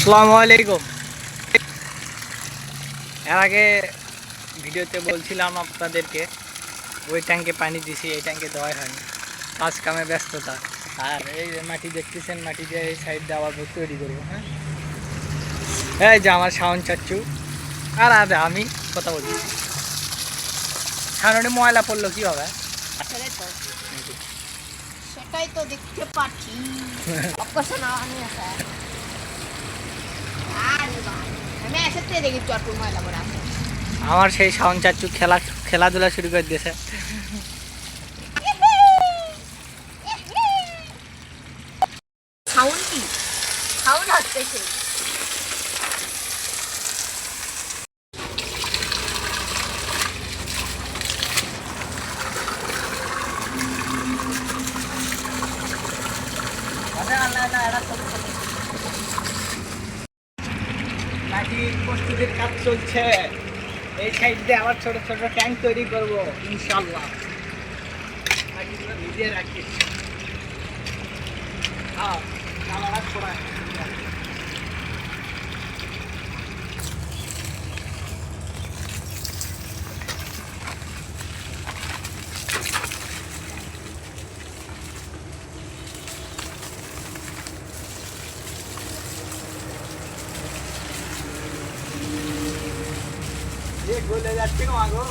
আসসালামু আলাইকুম এর আগে ভিডিওতে বলছিলাম আপনাদেরকে, ওই ট্যাঙ্কে পানি দিছি, এই ট্যাঙ্কে দেওয়াই হয়নি। কাজ কামে ব্যস্ততা। আর এই মাটি দেখতেছেন, মাটি দিয়ে এই সাইড দিয়ে আবার তৈরি করব হ্যাঁ? এই যে আমার শাওন চাচ্চু। আর আরে আমি কথা বলছি। সামনে ময়লা পড়ল কি হবে সেটাই তো দেখতে পাচ্ছি। আমার সেই শাওন চাচু খেলা খেলাধুলা শুরু করে দিয়েছে। সাউন্ড কি? সাউন্ড হচ্ছে সেই। নাকি প্রস্তুতির কাজ চলছে। এই সাইড দিয়ে আবার ছোট ছোট ট্যাঙ্ক তৈরি করব ইনশাল্লাহ ভিজিয়ে রাখি। হ্যাঁ করা ये गोले जाते हो आगो